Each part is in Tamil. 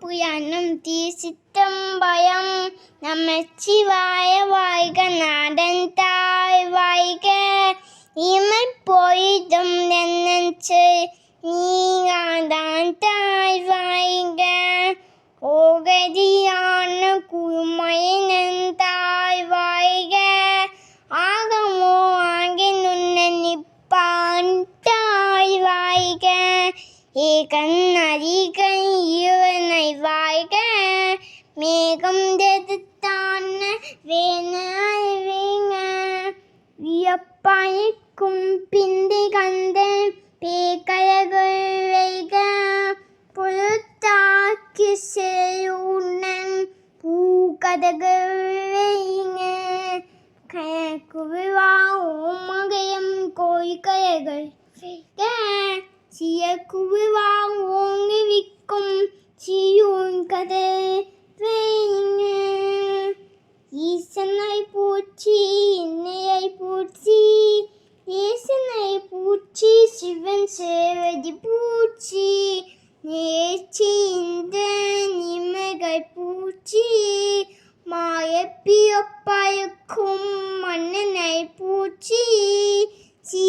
புயனும் தீ சித்தம்பயம் நமச்சிவாய வாழ்க நாடன் தாய் வாழ்க. இமை பொய்தும் நினைச்சு நீங்காதான் தாய் வாழ்க. കഥകഴിഞ്ഞ് കുവിവാങ്ങുകയും കോഴിക്കയകൾ ചിയ കുവിവാങ്ങി വിൽക്കും ചിയൂൻ കഥ பழுக்கும் மன்னனை பூச்சி சீ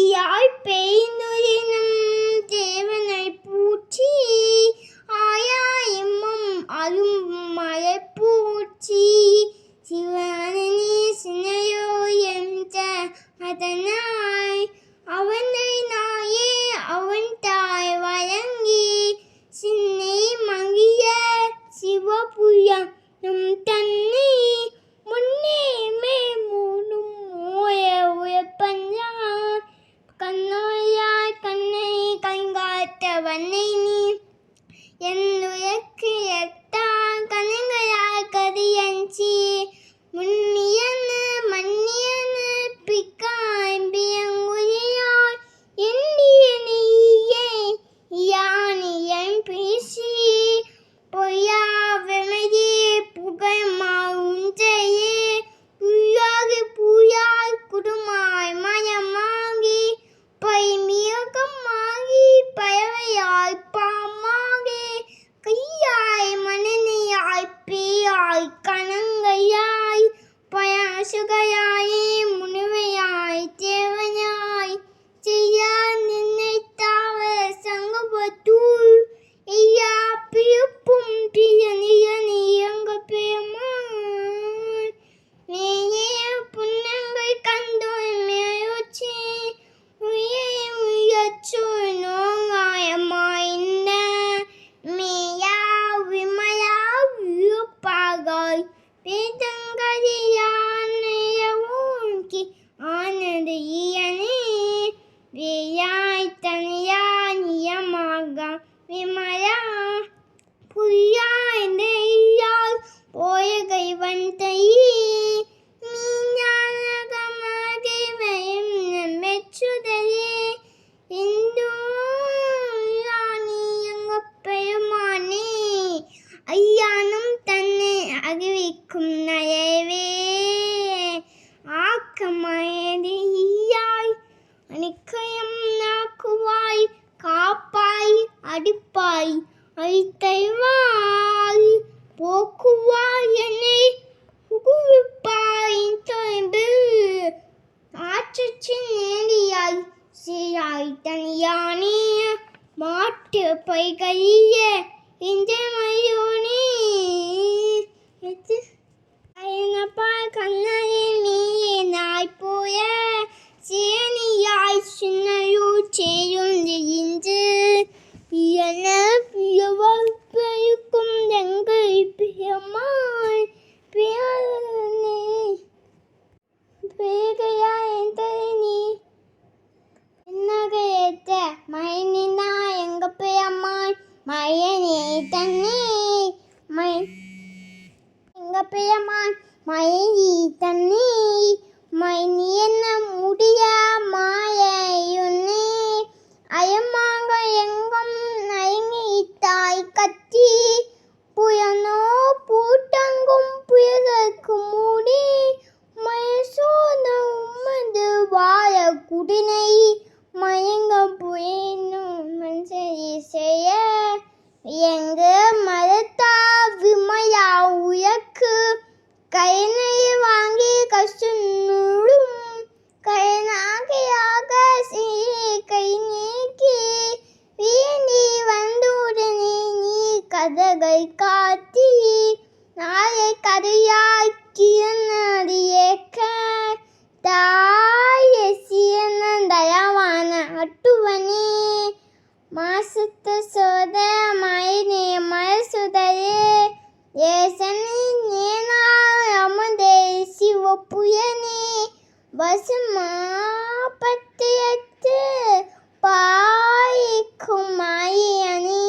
அழித்தைவாய் போக்குவாய் என்னை புகுவிப்பாய் தொலைந்து ஆற்றச்சின் நேரியாய் சீராய் தனியானே மாட்டு பைகளிய தங்கப்பியமான் மயங்கி தன்னே மைனி என்ன முடியா மாயையுன்னே அயமாக எங்கும் நயங்கி தாய் கத்தி புயனோ பூட்டங்க புயனே வசுமாபத்தியத்து பாய்க்கும் மாயணி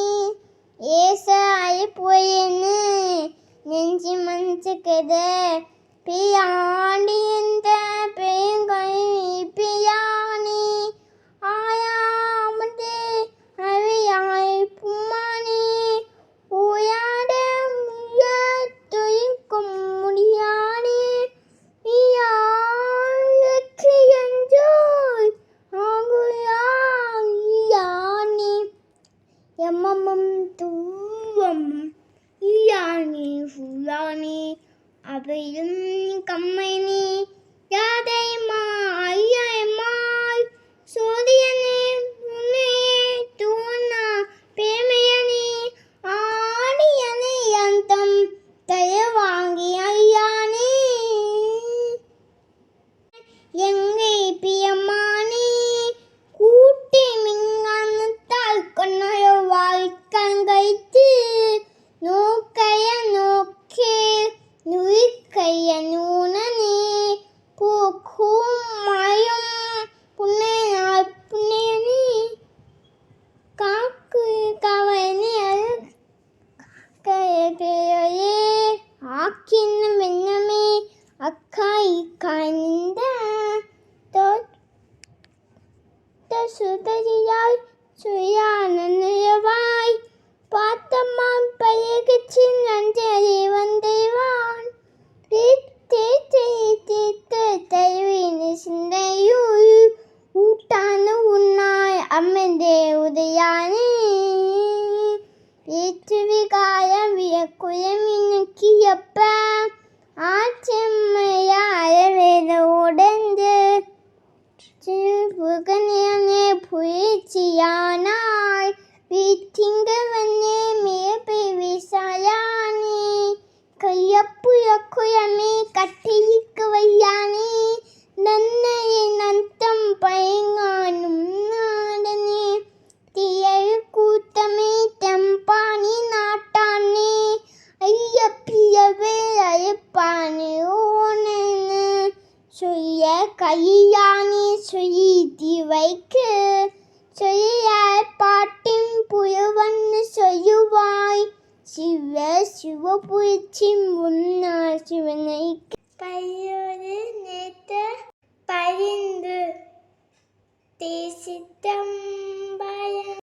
ஏச அழிப்புயனு நெஞ்சி மஞ்சக்குது பியாண்டியந்த சுயானவாய் பார்த்தம்மான் பழகச்சி நன்றி வந்தைவான். சிந்தையுள் ஊட்டான உன்னாய் அம்மந்தே உதயானே. ஏற்றுவிகாய வியக்குயமினுக்கியப்ப ஆச்செம்மையாய வேத உடந்து Bugün yine poetsiyanar. beating. சிவ சிவபுயற்சி முன்னார் சிவனை பையோடு நேத்த பரிந்து தேசித்தம் பயம்